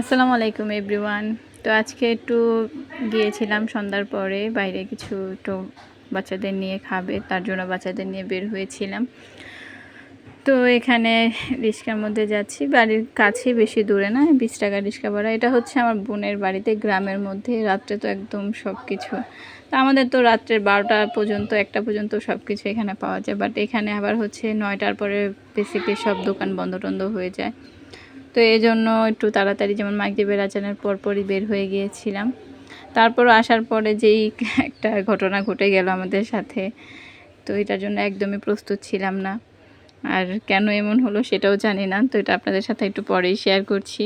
আসসালামু আলাইকুম এভরিওয়ান তো আজকে একটু গিয়েছিলাম সন্ধ্যার পরে, বাইরে কিছু একটু বাচ্চাদের নিয়ে খাবে, তার জন্য বাচ্চাদের নিয়ে বের হয়েছিলাম। তো এখানে রিক্সার মধ্যে যাচ্ছি, বাড়ির কাছে বেশি দূরে না, বিশ টাকা রিক্সা ভাড়া। এটা হচ্ছে আমার বোনের বাড়িতে, গ্রামের মধ্যে, রাত্রে তো একদম সব কিছু তো আমাদের তো রাত্রের বারোটা পর্যন্ত, একটা পর্যন্ত সব কিছু এখানে পাওয়া যায়। বাট এখানে আবার হচ্ছে নয়টার পরে বেসিকলি সব দোকান বন্ধ টন্ধ হয়ে যায়। তো এই জন্য একটু তাড়াতাড়ি যেমন মাগরিবের আজানের পরপরই বের হয়ে গিয়েছিলাম। তারপর আসার পরে যেই একটা ঘটনা ঘটে গেল আমাদের সাথে, তো এটার জন্য একদমই প্রস্তুত ছিলাম না। আর কেন এমন হলো সেটাও জানি না, তো এটা আপনাদের সাথে একটু পরেই শেয়ার করছি।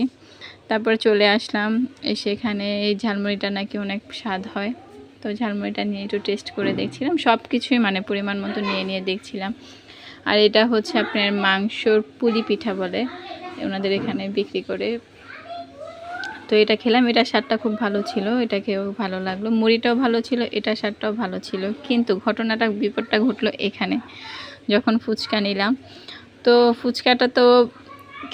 তারপর চলে আসলাম, এসে এখানে এই ঝালমুড়িটা নাকি অনেক স্বাদ হয়। তো ঝালমুড়িটা নিয়ে একটু টেস্ট করে দেখছিলাম সব কিছুই মানে পরিমাণ মতো নিয়ে নিয়ে দেখছিলাম। আর এটা হচ্ছে আপনার মাংসর পুলি পিঠা বলে ওনাদের এখানে বিক্রি করে। তো এটা খেলাম, এটা স্বাদটা খুব ভালো ছিল, এটা খেয়েও ভালো লাগল। মুড়িটাও ভালো ছিল, এটা স্বাদটাও ভালো ছিল। কিন্তু ঘটনাটা, বিপদটা ঘটলো এখানে, যখন ফুচকা নিলাম। তো ফুচকাটা তো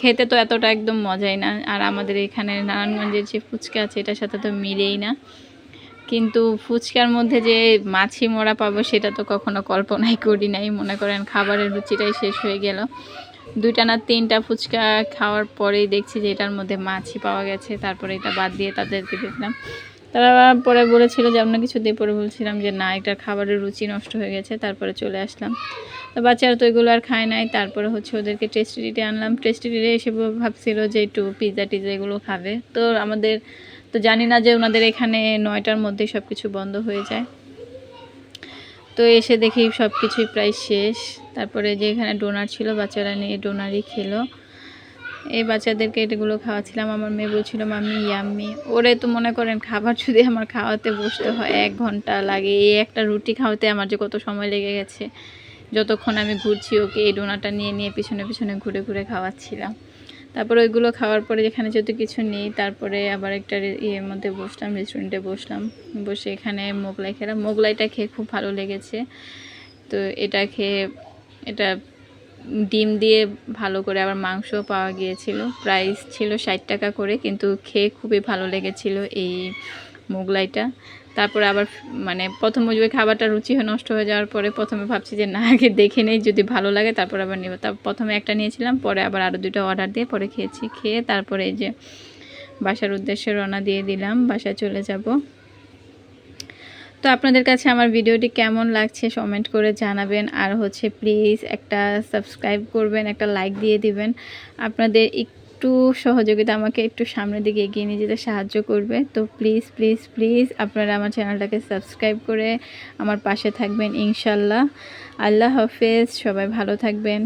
খেতে তো এতটা একদম মজাই না, আর আমাদের এখানে নারায়ণগঞ্জের যে ফুচকা আছে, এটার সাথে তো মিলেই না। কিন্তু ফুচকার মধ্যে যে মাছি মরা পাবো, সেটা তো কখনো কল্পনাই করি নাই। মনে করেন খাবারের রুচিটাই শেষ হয়ে গেল। দুইটা না তিনটা ফুচকা খাওয়ার পরেই দেখছি যে এটার মধ্যে মাছি পাওয়া গেছে, তারপরে এটা বাদ দিয়ে তাদেরকে দেখলাম তারা পরে বলেছিল যে অন্য কিছু দিয়ে পরে বলছিলাম যে না এটা খাবারের রুচি নষ্ট হয়ে গেছে, তারপরে চলে আসলাম। তো বাচ্চারা তো এগুলো আর খায় নাই, তারপরে হচ্ছে ওদেরকে টেস্টিডিতে আনলাম। টেস্টিডিতে এসে ভাবছিল যে একটু পিৎজা টিজা এগুলো খাবে। তো আমাদের, তো জানি না যে ওনাদের এখানে নয়টার মধ্যেই সব কিছু বন্ধ হয়ে যায়। তো এসে দেখি সব কিছুই প্রায় শেষ। তারপরে যে এখানে ডোনার ছিল, বাচ্চারা নিয়ে ডোনারই খেলো। এই বাচ্চাদেরকে এটাগুলো খাওয়াচ্ছিলাম। আমার মেয়ে বলছিল, মাম্মি, ইয়াম্মি। ওরে তো মনে করেন, খাবার যদি আমার খাওয়াতে বসতে হয়, এক ঘণ্টা লাগে। এই একটা রুটি খাওয়াতে আমার যে কত সময় লেগে গেছে। যতক্ষণ আমি ঘুরছি, ওকে এই ডোনাটা নিয়ে নিয়ে পিছনে পিছনে ঘুরে ঘুরে খাওয়াচ্ছিলাম। তারপরে ওইগুলো খাওয়ার পরে যেখানে যত কিছু নেই, তারপরে আবার একটা ইয়ের মধ্যে বসলাম রেস্টুরেন্টে বসলাম। বসে এখানে মোগলাই খেলাম। মোগলাইটা খেয়ে খুব ভালো লেগেছে। তো এটা খেয়ে এটা ডিম দিয়ে ভালো করে আবার মাংস পাওয়া গিয়েছিল। প্রাইস ছিল ষাট টাকা করে, কিন্তু খেয়ে খুবই ভালো লেগেছিল এই মোগলাইটা। তারপরে আবার মানে প্রথম ওই খাবারটা রুচি হয়ে নষ্ট হয়ে যাওয়ার পরে প্রথমে ভাবছি যে, না, আগে দেখে নেই, যদি ভালো লাগে তারপর আবার নেব। তারপর প্রথমে একটা নিয়েছিলাম, পরে আবার আরও দুটো অর্ডার দিয়ে পরে খেয়েছি। খেয়ে তারপরে এই যে বাসার উদ্দেশ্যে রওনা দিয়ে দিলাম, বাসায় চলে যাব। তো আপনাদের কাছে আমার ভিডিওটি কেমন লাগছে কমেন্ট করে জানাবেন। আর হচ্ছে প্লিজ একটা সাবস্ক্রাইব করবেন, একটা লাইক দিয়ে দিবেন। আপনাদের একটু সহযোগিতা আমাকে একটু সামনের দিকে এগিয়ে নিয়ে যেতে সাহায্য করবে। তো প্লিজ প্লিজ প্লিজ আপনারা আমার চ্যানেলটাকে সাবস্ক্রাইব করে আমার পাশে থাকবেন ইনশাল্লাহ। আল্লাহ হাফেজ, সবাই ভালো থাকবেন।